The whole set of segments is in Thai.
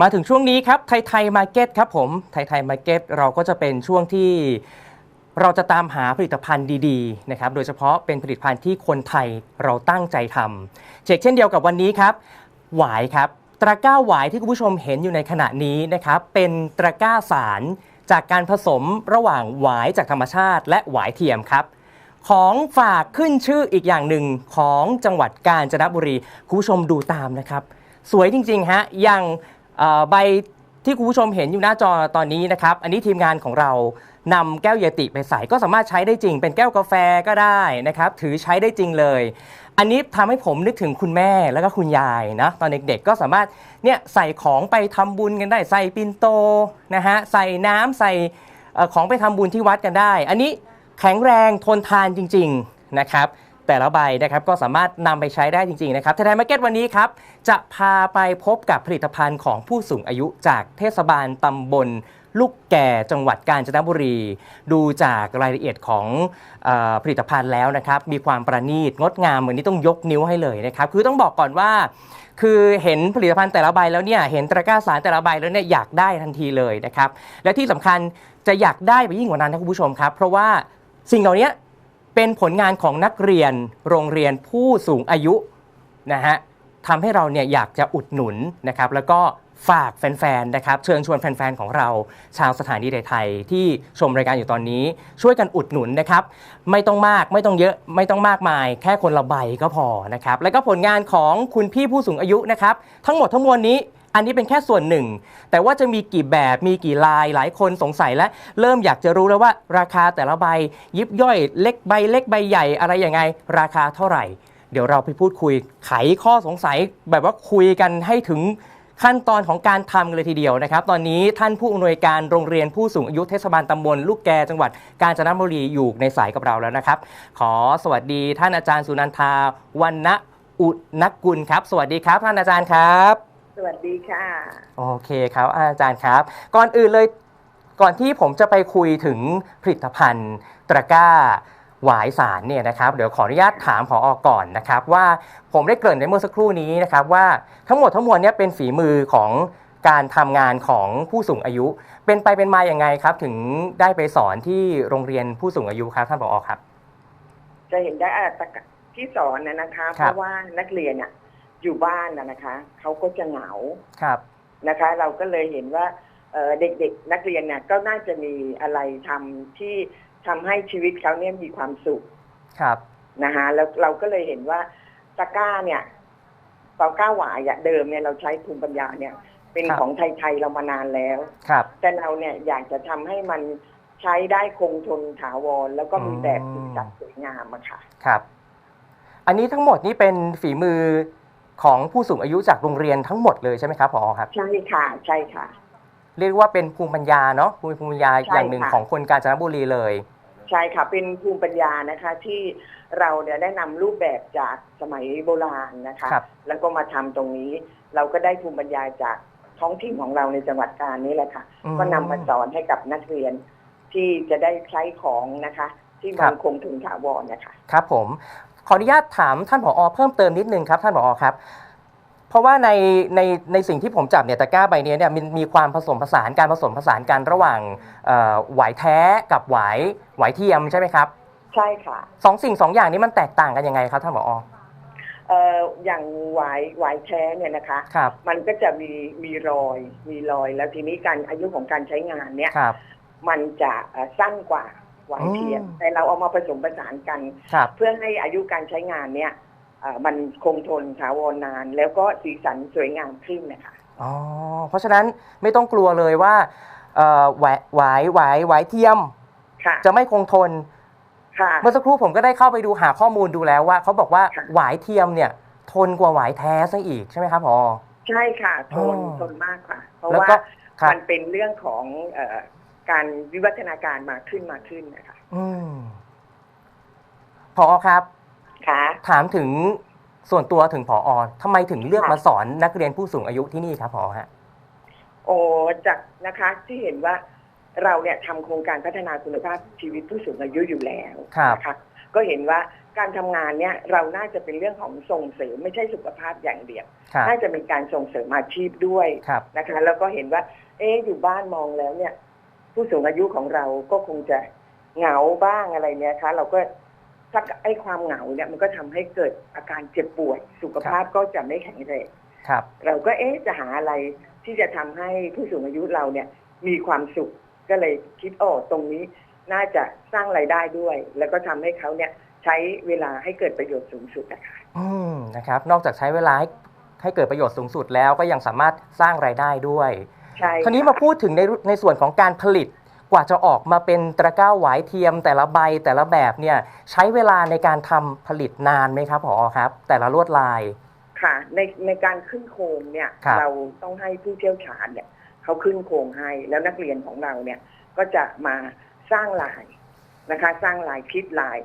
มาถึงช่วงนี้ครับไทยไทยมาร์เก็ตครับผมไทยไทยมาร์เก็ตเราก็จะเป็นช่วงที่เราจะตามหาผลิตภัณฑ์ดีๆนะครับ โดยเฉพาะเป็นผลิตภัณฑ์ที่คนไทยเราตั้งใจทำเช่นเช่นเดียวกับวันนี้ครับ หวายครับ ตะกร้าหวายที่คุณผู้ชมเห็นอยู่ในขณะนี้นะครับ เป็นตะกร้าสารจากการผสมระหว่างหวายจากธรรมชาติ และหวายเทียมครับ ของฝากขึ้นชื่ออีกอย่างหนึ่งของจังหวัดกาญจนบุรีคุณผู้ชมดูตามนะครับ สวยจริงๆฮะอย่าง ใบที่คุณผู้ชมเห็นอยู่หน้าจอตอนนี้นะครับ อันนี้ทีมงานของเรานำแก้วเยติไปใส่ก็สามารถใช้ได้จริง เป็นแก้วกาแฟก็ได้นะครับ ถือใช้ได้จริงเลย อันนี้ทำให้ผมนึกถึงคุณแม่แล้วก็คุณยายนะตอนเด็กๆก็สามารถเนี่ยใส่ของไปทำบุญกันได้ใส่ปิ่นโตนะฮะใส่น้ำใส่ของไปทำบุญที่วัดกันได้ อันนี้แข็งแรงทนทานจริง ๆนะครับ แต่ละใบนะครับก็สามารถนำไปใช้ได้จริงๆนะครับไทยมาร์เก็ตวันนี้ครับจะพาไปพบกับผลิตภัณฑ์ของผู้สูงอายุจากเทศบาลตำบลลูกแก่จังหวัดกาญจนบุรี ดูจากรายละเอียดของอผลิตภัณฑ์แล้วนะครับ มีความประณีตงดงามเหมือนนี้ต้องยกนิ้วให้เลยนะครับ คือต้องบอกก่อนว่า คือเห็นผลิตภัณฑ์แต่ละใบแล้วเนี่ยเห็นตะกร้าสารแต่ละใบแล้วเนี่ยอยากได้ทันทีเลยนะครับ และที่สำคัญจะอยากได้ไปยิ่งกว่านั้นนะคุณผู้ชมครับ เพราะว่าสิ่งเหล่านี้ เป็นผลงานของนักเรียนโรงเรียนผู้สูงอายุนะฮะทำให้เราเนี่ยอยากจะอุดหนุนนะครับแล้วก็ฝากแฟนๆ นะครับ เชิญชวนแฟนๆ ของเรา ชาวสถานีไทยที่ชมรายการอยู่ตอนนี้ ช่วยกันอุดหนุนนะครับ ไม่ต้องมากไม่ต้องเยอะไม่ต้องมากมาย แค่คนละใบก็พอนะครับ แล้วก็ผลงานของคุณพี่ผู้สูงอายุนะครับ ทั้งหมดทั้งมวลนี้ อันนี้เป็นแค่ส่วนหนึ่ง แต่ว่าจะมีกี่แบบมีกี่ลายหลายคนสงสัยและเริ่มอยากจะรู้แล้วว่าราคาแต่ละใบ ยิบย่อยเล็กใบเล็กใบใหญ่อะไรยังไง ราคาเท่าไหร่ เดี๋ยวเราไปพูดคุยไขข้อสงสัยแบบว่าคุยกันให้ถึงขั้นตอนของการทำกันเลยทีเดียวนะครับ ตอนนี้ท่านผู้อำนวยการโรงเรียนผู้สูงอายุเทศบาลตำบลลูกแกจังหวัดกาญจนบุรีอยู่ในสายกับเราแล้วนะครับ ขอสวัสดีท่านอาจารย์สุนันทาวันณอุณกุลครับ สวัสดีครับท่านอาจารย์ครับ วัสดีค่ะ โอเคครับ อาจารย์ครับ ก่อนอื่นเลยก่อนที่ผมจะไปคุยถึงผลิตภัณฑ์ตะกร้าหวายสารเนี่ยนะครับเดี๋ยวขออนุญาตถามผออก่อนนะครับว่าผมได้เกริ่นในเมื่อสักครู่นี้นะครับว่าทั้งหมดทั้งมวลเนี่ยเป็นฝีมือของการทำงานของผู้สูงอายุ เป็นไปเป็นมาอย่างไงครับ ถึงได้ไปสอนที่โรงเรียนผู้สูงอายุครับท่านผอครับ จะเห็นได้อะตะกะที่สอนนะนะคะครับเพราะว่านักเรียนอะ อยู่บ้านนะนะคะเขาก็จะเหงาครับนะคะ เราก็เลยเห็นว่าเอ่อเด็กๆนักเรียนเนี่ยก็น่าจะมีอะไรทำที่ทำให้ชีวิตเขาเนี่ยมีความสุขครับนะคะแล้วเราก็เลยเห็นว่าตะกร้าเนี่ยตะกร้าหวายอะเดิมเนี่ยเราใช้ภูมิปัญญาเนี่ย เป็นครับของไทยๆเรามานานแล้วครับ แต่เราเนี่ยอยากจะทำให้มันใช้ได้คงทนถาวร แล้วก็มีแบบสีสันสวยงามอะค่ะครับ อันนี้ทั้งหมดนี่เป็นฝีมือ ของผู้สูงอายุจากโรงเรียนทั้งหมดเลยใช่ไหมครับผอครับ ใช่ค่ะ ใช่ค่ะ เรียกว่าเป็นภูมิปัญญาเนาะภูมิปัญญาใช่อย่างหนึ่งค่ะของคนกาญจนบุรีเลย ใช่ค่ะ เป็นภูมิปัญญานะคะที่เราเนี่ยได้นำรูปแบบจากสมัยโบราณนะคะครับแล้วก็มาทำตรงนี้ เราก็ได้ภูมิปัญญาจากท้องถิ่นของเราในจังหวัดกาญนี้แหละค่ะอืมก็นำมาสอนให้กับนักเรียนที่จะได้ใช้ของนะคะ ที่ครัมันบคงถึงถาวรนะคะ ครับผมข ออนุญาตถามท่านผอเพิ่มเติมนิดนึงครับท่านผอครับ เพราะว่าในในในสิ่งที่ผมจับเนี่ยตะกร้าใบเนี้ยเนี่ยมันมีความผสมผสานการผสมผสานกันระหว่างเอ่อหวายแท้กับหวายหวายเทียมใช่ไหมครับใช่ค่ะสองสิ่งสองอย่างนี้มันแตกต่างกันยังไงครับท่านผอเอ่ออย่างหวายหวายแท้เนี่ยนะคะครับมันก็จะมีมีรอยมีรอยแล้วทีนี้การอายุของการใช้งานเนี่ยครับมันจะเอ่อสั้นกว่า หวายเทียมอืมแต่เราเอามาผสมผสานกัน ครับ เพื่อให้อายุการใช้งานเนี่ยเอ่อมันคงทนถาวรนาน แล้วก็สีสันสวยงามขึ้นนะคะ อ๋อ เพราะฉะนั้นไม่ต้องกลัวเลยว่าเอ่อหวายหวายหวายหวายเทียม ค่ะจะไม่คงทน ค่ะ เมื่อสักครู่ผมก็ได้เข้าไปดูหาข้อมูลดูแล้วว่าเขาบอกว่าค่ะ หวายเทียมเนี่ยทนกว่าหวายแท้ซะอีกใช่ไหมครับพอ ใช่ค่ะทนอ๋อ ทนมากค่ะ เพราะแล้วว่าก็ครับ มันเป็นเรื่องของเออ การวิวัฒนาการมาขึ้นมาขึ้นนะคะอืมพอครับค่ะถามถึงส่วนตัวถึงพอทำไมถึงเลือกค่ะมาสอนนักเรียนผู้สูงอายุที่นี่ครับพอฮะโอ้จากนะคะที่เห็นว่าเราเนี่ยทำโครงการพัฒนาคุณภาพชีวิตผู้สูงอายุอยู่แล้วครับนะคะก็เห็นว่าการทำงานเนี่ยเราน่าจะเป็นเรื่องของส่งเสริมไม่ใช่สุขภาพอย่างเดียวครับน่าจะเป็นการส่งเสริมอาชีพด้วยครับนะคะ แล้วก็เห็นว่า เอ๊ะอยู่บ้านมองแล้วเนี่ย ผู้สูงอายุของเราก็คงจะเหงาบ้างอะไรเนี่ยคะ เราก็ถ้าไอ้ความเหงาเนี่ยมันก็ทำให้เกิดอาการเจ็บป่วยสุขภาพก็จะไม่แข็งแรงครับ เราก็เอ๊ะจะหาอะไรที่จะทำให้ผู้สูงอายุเราเนี่ย มีความสุขก็เลยคิดโอ้ตรงนี้น่าจะสร้างไรายได้ด้วย แล้วก็ทำให้เขาเนี่ยใช้เวลาให้เกิดประโยชน์สูงสุดนะคะอืมนะครับ นอกจากใช้เวลาให้ให้เกิดประโยชน์สูงสุดแล้วก็ยังสามารถสร้างรายได้ด้วย ใช่คราวนี้ค่ะมาพูดถึงในในส่วนของการผลิตกว่าจะออกมาเป็นตะกร้าหวายเทียมแต่ละใบแต่ละแบบเนี่ยใช้เวลาในการทำผลิตนานไหมครับผอครับ แต่ละลวดลาย ค่ะ ในในการขึ้นโครงเนี่ย ครับ เราต้องให้ผู้เชี่ยวชาญเนี่ยเขาขึ้นโครงให้แล้วนักเรียนของเราเนี่ย ก็จะมาสร้างลายนะคะ สร้างลายคิดลาย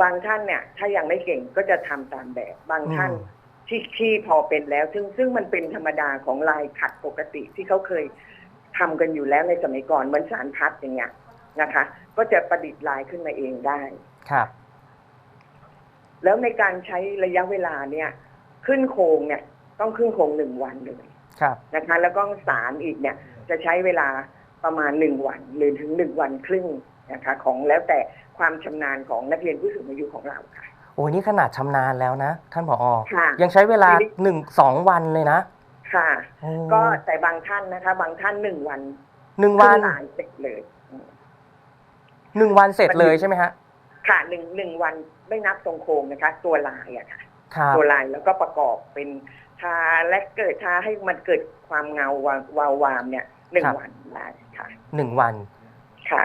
บางท่านเนี่ย ถ้ายังไม่เก่งก็จะทำตามแบบ บางท่านอืม ที่ที่พอเป็นแล้ว ซึ่งซึ่งมันเป็นธรรมดาของลายขัดปกติที่เขาเคยทำกันอยู่แล้วในสมัยก่อนเหมือนสารพัดอย่างเงี้ยนะคะ ก็จะประดิษฐ์ลายขึ้นมาเองได้ครับ แล้วในการใช้ระยะเวลาเนี่ย ขึ้นโครงเนี่ย ต้องขึ้นโครงหนึ่งวันเลยครับนะคะ แล้วก็สารอีกเนี่ย จะใช้เวลาประมาณหนึ่งวันหรือถึงหนึ่งวันครึ่งนะคะ ของแล้วแต่ความชำนาญของนักเรียนผู้สูงอายุของเราค่ะ โอ้นี่ขนาดชำนาญแล้วนะ ท่านผอค่ะยังใช้เวลาทีนี้ หนึ่งสองวันเลยนะค่ะ โอ้ก็แต่บางท่านนะคะ บางท่านหนึ่งวันหนึ่งวันขึ้ลายเสร็จเลยอืม หนึ่งวันเสร็จเลยใช่ไหมฮะค่ะหนึ่งหนึ่งวันไม่นับตรงโครงนะคะ ตัวลายอะค่ะ ครับตัวลายแล้วก็ประกอบเป็นทาและเกิดทาให้มันเกิดความเงาวาววาววามเนี่ยหนึ่งวันได้ค่ะ หนึ่งวัน ค่ะ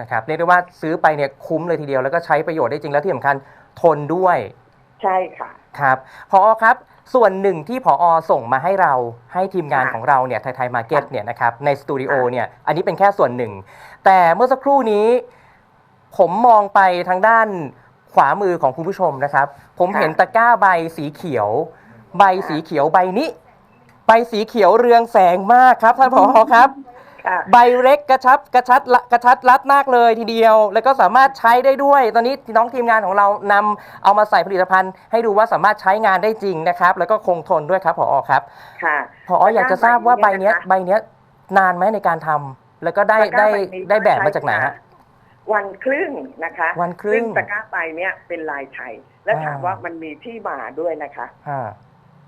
นะครับเรียกได้ว่าซื้อไปเนี่ยคุ้มเลยทีเดียวแล้วก็ใช้ประโยชน์ได้จริงแล้วที่สำคัญ ทนด้วย ใช่ค่ะ ครับพอครับ ส่วนหนึ่งที่พอส่งมาให้เราให้ทีมงานค่ะของเราเนี่ยไทยไทยมาร์เก็ตค่ะเนี่ยนะครับในสตูดิโอค่ะ เนี่ยอันนี้เป็นแค่ส่วนหนึ่ง แต่เมื่อสักครู่นี้ ผมมองไปทางด้านขวามือของคุณผู้ชมนะครับ ผมเห็นตะกร้าใบสีเขียว ใบสีเขียวใบนี้ ใบสีเขียวเรืองแสงมากครับท่านผอครับ ค่ะ ใบเล็กกระชับกระชัดละกระชัดรัดมากเลยทีเดียว แล้วก็สามารถใช้ได้ด้วย ตอนนี้น้องทีมงานของเรานำเอามาใส่ผลิตภัณฑ์ ให้ดูว่าสามารถใช้งานได้จริงนะครับ แล้วก็คงทนด้วยครับผอครับค่ะ ผออยากจะทราบว่าใบเนี้ยตะกร้าใบเนี้ยนานไหมในการทำแล้วก็ได้ตะกร้าได้ในี้ได้แบบใช้มาจากไหนฮะ วันครึ่งนะคะวันครึ่งซึ่ตะกร้าใบเนี่ยเป็นลายไทย และอ่า ถามว่ามันมีที่มาด้วยนะคะอ่า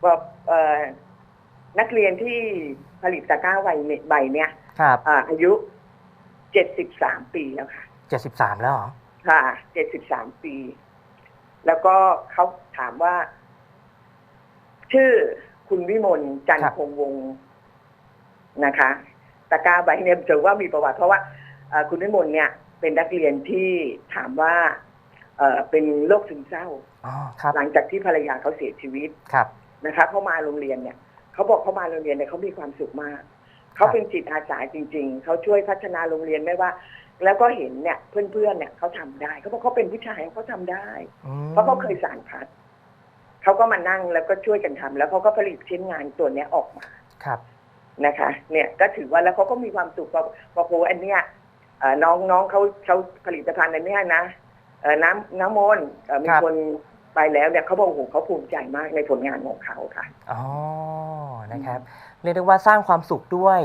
ว่าเอ่อนักเรียนที่ผลิตตะกร้าใบเนี่ยใบเนี่ย ครับอ่าอายุเจ็ดสิบสามปีแล้วค่ะเจ็ดสิบสามแล้วเหรอค่ะเจ็ดสิบสามปี แล้วก็เขาถามว่า ชื่อคุณวิมลจันทร์คงวงศ์นะคะตะกร้าใบเนี่ยถือว่ามีประวัติ เพราะว่าเอ่อคุณวิมลเนี่ย เป็นนักเรียนที่ถามว่าเอ่อเป็นโรคซึมเศร้าอ๋อครับหลังจากที่ภรรยาเขาเสียชีวิตครับนะคะเขามาโรงเรียนเนี่ยเขาบอกเขามาโรงเรียนเนี่ยเขามีความสุขมาก เขาเป็นจิตอาสาจริง ๆ เขาช่วยพัฒนาโรงเรียนไม่ว่า แล้วก็เห็นเนี่ยเพื่อนๆเนี่ยเขาทำได้เขาบอกเขาเป็นผู้ชายเขาทำได้อืมเพราะเขาเคยสารพัดเขาก็มานั่งแล้วก็ช่วยกันทำแล้วเขาก็ผลิตชิ้นงานตัวเนี้ยออกมาครับนะคะ เนี่ยก็ถือว่าแล้วเขาก็มีความสุขบอกบอกโอ้อันเนี้ยเอ่อน้องน้องเขาเขาผลิตภัณฑ์อันเนี้ยนะเอ่อน้ำน้ำมนต์เอ่อมีครับคนไปแล้วเนี่ยเขาบอกโอ้โหเขาภูมิใจมากในผลงานของเขาค่ะ อ๋อ นะครับ เรียกได้ว่าสร้างความสุขด้วย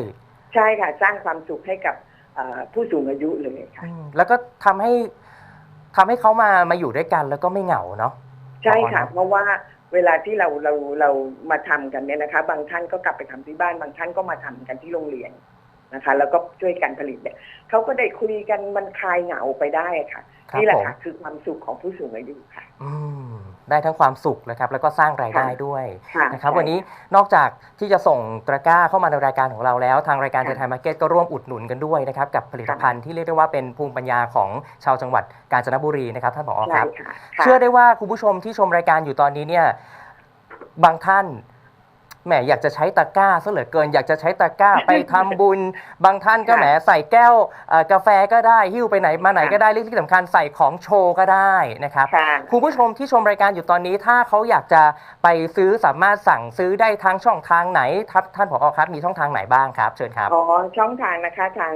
ใช่ค่ะ สร้างความสุขให้กับเอ่อผู้สูงอายุเลยค่ะอืมแล้วก็ทำให้ทำให้เขามามาอยู่ด้วยกันแล้วก็ไม่เหงาเนาะใช่ค่ะอ๋อเนอะเพราะว่าเวลาที่เราเราเรามาทำกันเนี่ยนะคะ บางท่านก็กลับไปทำที่บ้าน บางท่านก็มาทำกันที่โรงเรียนนะคะ แล้วก็ช่วยกันผลิตเนี่ยเขาก็ได้คุยกันมันคลายเหงาไปได้ค่ะครับนี่แหละผมค่ะ คือความสุขของผู้สูงอายุค่ะ อืม ได้ทั้งความสุขนะครับแล้วก็สร้างรายได้ด้วยค่ะนะครับใช่วันนี้นอกจากที่จะส่งตะกร้าเข้ามาในรายการของเราแล้ว ทางรายการค่ะไทยมาร์เก็ตก็ร่วมอุดหนุนกันด้วยนะครับกับผลิตภัณฑ์ที่เรียกได้ว่าเป็นภูมิปัญญาของชาวจังหวัดกาญจนบุรีนะครับท่านผอคใช่รับค่ะค่ะ เชื่อได้ว่าคุณผู้ชมที่ชมรายการอยู่ตอนนี้เนี่ยบางท่าน แหมอยากจะใช้ตะกร้าซะเหลือเกิน อยากจะใช้ตะกร้าไปทำบุญ บางท่านก็ค่ะแหมใส่แก้วเอ่อกาแฟก็ได้หิ้วไปไหนมาไหนค่ะก็ได้เรื่องที่สำคัญใส่ของโชว์ก็ได้นะครับ ค่ะ คุณผู้ชมที่ชมรายการอยู่ตอนนี้ถ้าเขาอยากจะไปซื้อสามารถสั่งซื้อได้ทางช่องทางไหนท่านท่านผอครับมีช่องทางไหนบ้างครับ เชิญครับ อ๋อช่องทางนะคะทาง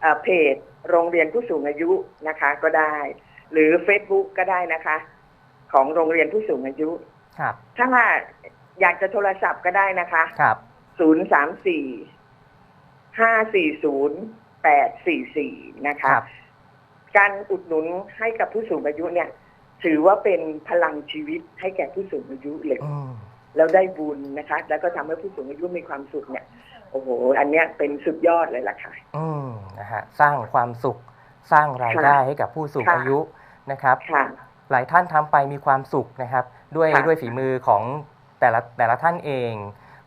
เอ่อเพจโรงเรียนผู้สูงอายุนะคะ ก็ได้ หรือ Facebook ก็ได้นะคะ ของโรงเรียนผู้สูงอายุ ครับ ถ้า อยากจะโทรศัพท์ก็ได้นะคะครับศูนย์สามสี่ห้าสี่ศูนย์แปดสี่สี่นะคคะรับการอุดหนุนให้กับผู้สูงอายุเนี่ย ถือว่าเป็นพลังชีวิตให้แก่ผู้สูงอายุเลยอืมแล้วได้บุญนะคะ แล้วก็ทำให้ผู้สูงอายุมีความสุขเนี่ย โอ้โห อันเนี้ยเป็นสุดยอดเลยล่ะค่ะ อืมนะฮะ สร้างความสุข สร้างรายได้ให้กับผู้สูงค่ะอายุนะครับค่ะหลายท่านทำไปมีความสุขนะครับ ด้วยค่ะด้วยฝีมือของ แต่ละแต่ละท่านเอง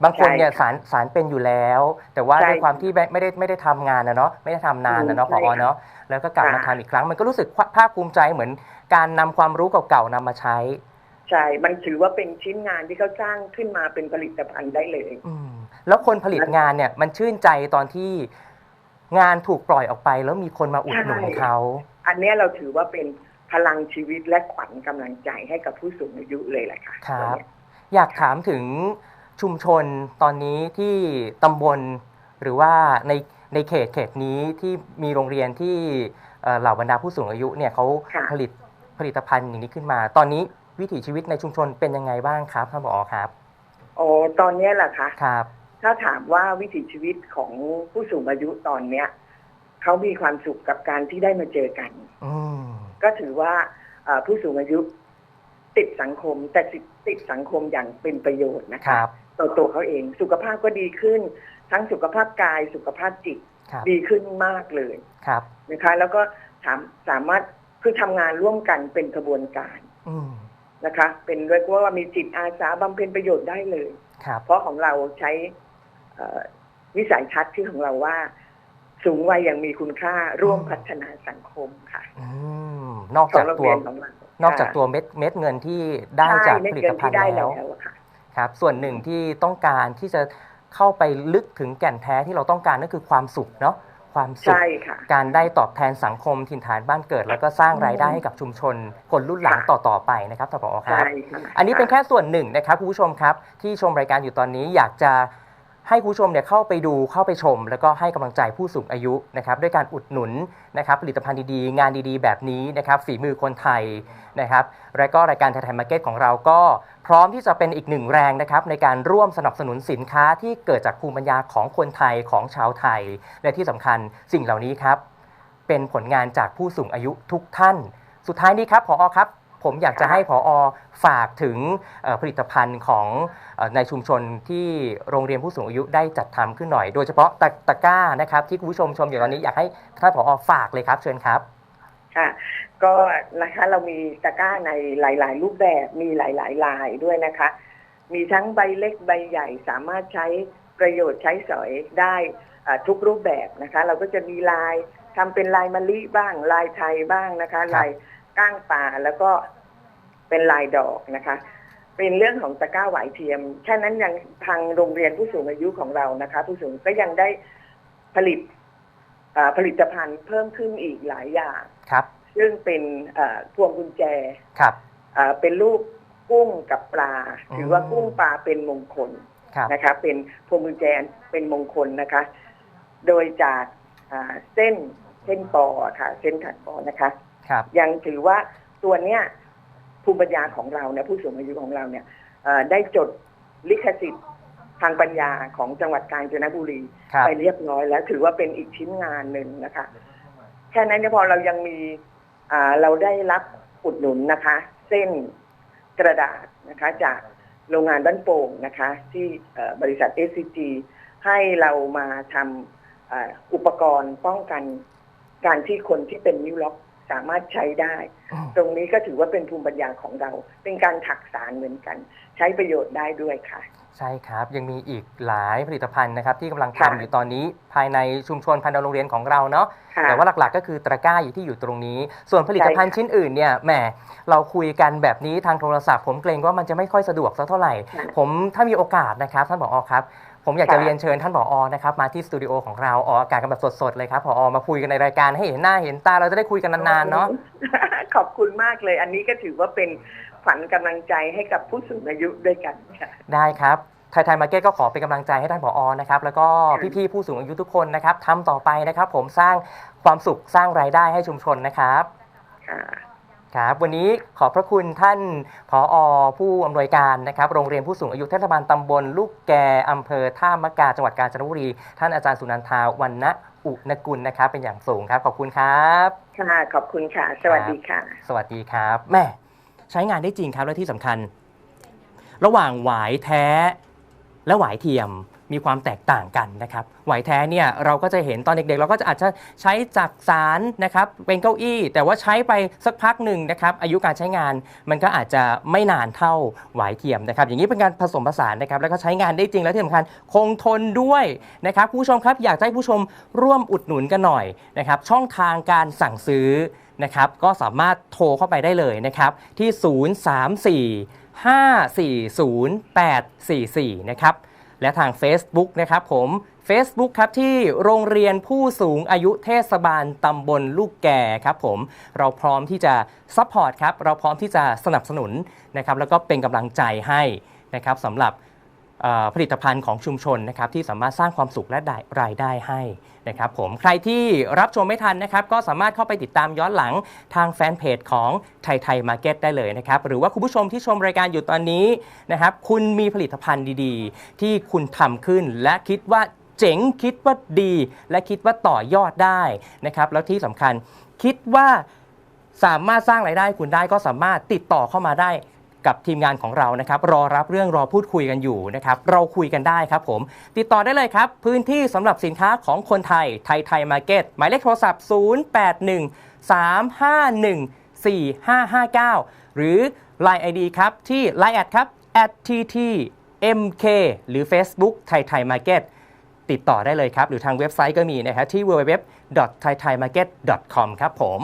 บางคนเนี่ยใช่ค่ะสารสารเป็นอยู่แล้ว แต่ว่าใช่ด้วยความที่ไม่ไม่ได้ไม่ได้ทำงานนะเนาะไม่ได้ทำนานนะเนาะอืพมอใช่ค่ะเนาะแล้วก็กลับมาค่ะทำอีกครั้ง มันก็รู้สึกภาคภูมิใจเหมือนการนำความรู้เก่าๆนำมาใช้ใช่มันถือว่าเป็นชิ้นงานที่เขาสร้างขึ้นมาเป็นผลิตภัณฑ์ได้เลยอืมแล้วคนผลิตงานเนี่ยมันชื่นใจตอนที่งานถูกปล่อยออกไป แล้วมีคนมาอุดหนุนใช่เขา อันเนี้ยเราถือว่าเป็นพลังชีวิตและขวัญกำลังใจให้กับผู้สูงอายุเลยแหละค่ะครับตัวเนี้ย อยากถามถึงชุมชนตอนนี้ที่ตำบลหรือว่าในในเขตเขตนี้ที่มีโรงเรียนที่เอ่อเหล่าบรรดาผู้สูงอายุเนี่ยเขาค่ะผลิตผลิตภัณฑ์อย่างนี้ขึ้นมา ตอนนี้วิถีชีวิตในชุมชนเป็นยังไงบ้างครับท่านผอครับโอ้ตอนเนี้ยแหละค่ะครับ ถ้าถามว่าวิถีชีวิตของผู้สูงอายุตอนเนี้ยเขามีความสุขกับการที่ได้มาเจอกันอืมก็ถือว่าเอ่อผู้สูงอายุ ติดสังคม แต่ติดสังคมอย่างเป็นประโยชน์นะคคะรับตัวตัวเขาเอง สุขภาพก็ดีขึ้น ทั้งสุขภาพกายสุขภาพจิตครับดีขึ้นมากเลยครับนะคะ แล้วก็ถามสามารถคือทำงานร่วมกันเป็นกระบวนการอืมนะคะ เป็นเรียกว่ามีจิตอาสาบำเพ็ญประโยชน์ได้เลยครับเพราะของเราใช้เอ่อวิสัยทัศน์ที่ของเราว่า สูงวัยอย่างมีคุณค่าร่วมพัฒนาสังคมค่ะอืมนอกขอจากงโรงตัวเรียนของเรา นอกจากตัวเม็ดเม็ดเงินที่ได้ใช่จากเม็ดผลิเงิตนภัณที่ฑ์ได้แล้วแล้วอะค่ะครับ ส่วนหนึ่งที่ต้องการที่จะเข้าไปลึกถึงแก่นแท้ที่เราต้องการนั่นคือความสุขเนาะความสุขใช่ค่ะการได้ตอบแทนสังคมถิ่นฐานบ้านเกิด แล้วก็สร้างรายได้ให้กับชุมชน คนรุ่นหลังค่ะต่อๆไปนะครับท่านผอครับใช่ค่ะอันนี้เป็นแค่ส่วนหนึ่งนะครับคุณผู้ชมครับ ที่ชมรายการอยู่ตอนนี้อยากจะ ให้ผู้ชมเนี่ยเข้าไปดูเข้าไปชม แล้วก็ให้กำลังใจผู้สูงอายุนะครับด้วยการอุดหนุนนะครับผลิตภัณฑ์ดีๆ งานดีๆ แบบนี้นะครับฝีมือคนไทยนะครับและก็รายการไทยไทยมาร์เก็ตของเราก็พร้อมที่จะเป็นอีกหนึ่งแรงนะครับในการร่วมสนับสนุนสินค้าที่เกิดจากภูมิปัญญาของคนไทยของชาวไทย และที่สำคัญสิ่งเหล่านี้ครับเป็นผลงานจากผู้สูงอายุทุกท่าน สุดท้ายนี้ครับผอครับ ผมอยากจะให้ผอฝากถึงเอ่อผลิตภัณฑ์ของเอ่อในชุมชนที่โรงเรียนผู้สูงอายุได้จัดทำขึ้นหน่อย โดยเฉพาะตะตะกร้านะครับที่คุณผู้ชมชมอยู่ตอนนี้อยากให้ท่านผอฝากเลยครับเชิญครับค่ะก็นะคะเรามีตะกร้าในหลาย ๆ รูปแบบมีหลาย ๆ ลายด้วยนะคะ มีทั้งใบเล็กใบใหญ่สามารถใช้ประโยชน์ใช้สอยได้อ่าทุกรูปแบบนะคะ เราก็จะมีลายทำเป็นลายมะลิบ้างลายไทยบ้างนะคะครับลาย ก้างป่าแล้วก็เป็นลายดอกนะคะ เป็นเรื่องของตะกร้าไหวเทียม แค่นั้นยังทางโรงเรียนผู้สูงอายุของเรานะคะ ผู้สูงก็ยังได้ผลิตอ่าผลิตภัณฑ์เพิ่มขึ้นอีกหลายอย่างครับ ซึ่งเป็นเอ่อพวงกุญแจครับเอ่อเป็นรูปกุ้งกับปลาอืมถือว่ากุ้งปลาเป็นมงคลครับนะคะ เป็นพวงกุญแจเป็นมงคลนะคะ โดยจากอ่าเส้นเส้นปอค่ะ เส้นถัดปอนะคะ ครับยังถือว่าตัวเนี้ยภูมิปัญญาของเราเนี่ยผู้สูงอายุของเราเนี่ยเอ่อได้จดลิขสิทธิ์ทางปัญญาของจังหวัดกาญจนบุรีครับไปเรียบร้อยแล้ว ถือว่าเป็นอีกชิ้นงานหนึ่งนะคะ แค่นั้นไม่พอเรายังมีอ่าเราได้รับอุดหนุนนะคะ เส้นกระดาษนะคะ จากโรงงานบ้านโป่งนะคะ ที่เอ่อบริษัท SCG ให้เรามาทำอ่าอุปกรณ์ป้องกันการที่คนที่เป็นนิ้วล็อก สามารถใช้ได้อืมตรงนี้ก็ถือว่าเป็นภูมิปัญญาของเรา เป็นการถักสารเหมือนกัน ใช้ประโยชน์ได้ด้วยค่ะ ใช่ครับยังมีอีกหลายผลิตภัณฑ์นะครับ ที่กำลังค่ะทำอยู่ตอนนี้ภายในชุมชนภายในโรงเรียนของเราเนาะค่ะแต่ว่าหลักๆ ก็คือตะกร้าอยู่ที่อยู่ตรงนี้ ส่วนผลิตภัณฑ์ใช่ค่ะชิ้นอื่นเนี่ยแหมเราคุยกันแบบนี้ทางโทรศัพท์ ผมเกรงว่ามันจะไม่ค่อยสะดวกสักเท่าไหร่ค่ะผมถ้ามีโอกาสนะครับท่านผอครับ ผมอยากจะค่ะเรียนเชิญท่านผอนะครับมาที่สตูดิโอของเราออกอากาศกันแบบสดๆเลยครับผอมาคุยกันในรายการให้เห็นหน้าเห็นตาเราจะได้คุยกันนานๆเนาะขอบคุณมากเลย อันนี้ก็ถือว่าเป็นขวัญกำลังใจให้กับผู้สูงอายุด้วยกันค่ะได้ครับไทยไทยมาร์เก็ตก็ขอเป็นกำลังใจให้ท่านผอนะครับ แล้วก็ค่ะพี่ๆผู้สูงอายุทุกคนนะครับทำต่อไปนะครับ ผมสร้างความสุขสร้างรายได้ให้ชุมชนนะครับค่ะ ครับวันนี้ขอบพระคุณท่านผอผู้อำนวยการนะครับโรงเรียนผู้สูงอายุเทศบาลตำบล ลูกแกอำเภอท่ามะกาจังหวัดกาญจนบุรี ท่านอาจารย์สุนันทาวันณอุณกุลนะครับเป็นอย่างสูงครับ ขอบคุณครับค่ะขอบคุณค่ะ สวัสดีค่ะ สวัสดีครับแม่ใช้งานได้จริงครับและที่สำคัญ ระหว่างหวายแท้และหวายเทียม มีความแตกต่างกันนะครับไหวแท้เนี่ยเราก็จะเห็นตอนเด็กๆ เราก็จะอาจจะใช้จักสารนะครับเป็นเก้าอี้ แต่ว่าใช้ไปสักพักหนึ่งนะครับอายุการใช้งานมันก็อาจจะไม่นานเท่าไหวเทียมนะครับอย่างนี้เป็นการผสมผสานนะครับแล้วก็ใช้งานได้จริงและที่สำคัญคงทนด้วยนะครับผู้ชมครับอยากให้ผู้ชมร่วมอุดหนุนกันหน่อยนะครับช่องทางการสั่งซื้อนะครับก็สามารถโทรเข้าไปได้เลยนะครับที่ 034 540 844 นะครับ และทาง Facebook นะครับผม Facebook ครับที่โรงเรียนผู้สูงอายุเทศบาลตำบลลูกแก่ครับผมเราพร้อมที่จะซัพพอร์ตครับเราพร้อมที่จะสนับสนุนนะครับแล้วก็เป็นกำลังใจให้นะครับสำหรับ ผลิตภัณฑ์ของชุมชนนะครับที่สามารถสร้างความสุขและรายได้ให้นะครับผมใครที่รับชมไม่ทันนะครับ ก็สามารถเข้าไปติดตามย้อนหลังทางแฟนเพจของไทยไทยมาร์เก็ตได้เลยนะครับ หรือว่าคุณผู้ชมที่ชมรายการอยู่ตอนนี้นะครับคุณมีผลิตภัณฑ์ดีๆ ที่คุณทำขึ้นและคิดว่าเจ๋งคิดว่าดี และคิดว่าต่อยอดได้นะครับ แล้วที่สำคัญคิดว่าสามารถสร้างรายได้คุณได้ก็สามารถติดต่อเข้ามาได้ กับทีมงานของเรานะครับ รอรับเรื่องรอพูดคุยกันอยู่นะครับ เราคุยกันได้ครับผม ติดต่อได้เลยครับ พื้นที่สำหรับสินค้าของคนไทยไทยไทยมาร์เก็ตหมายเลขโทรศัพท์ 081 351 4559 หรือ Line ID ครับที่ Line แอดครับ @ttmk หรือ Facebook ไทยไทยมาร์เก็ตติดต่อได้เลยครับ หรือทางเว็บไซต์ก็มีนะครับที่ www.thaithaimarket.com ครับผม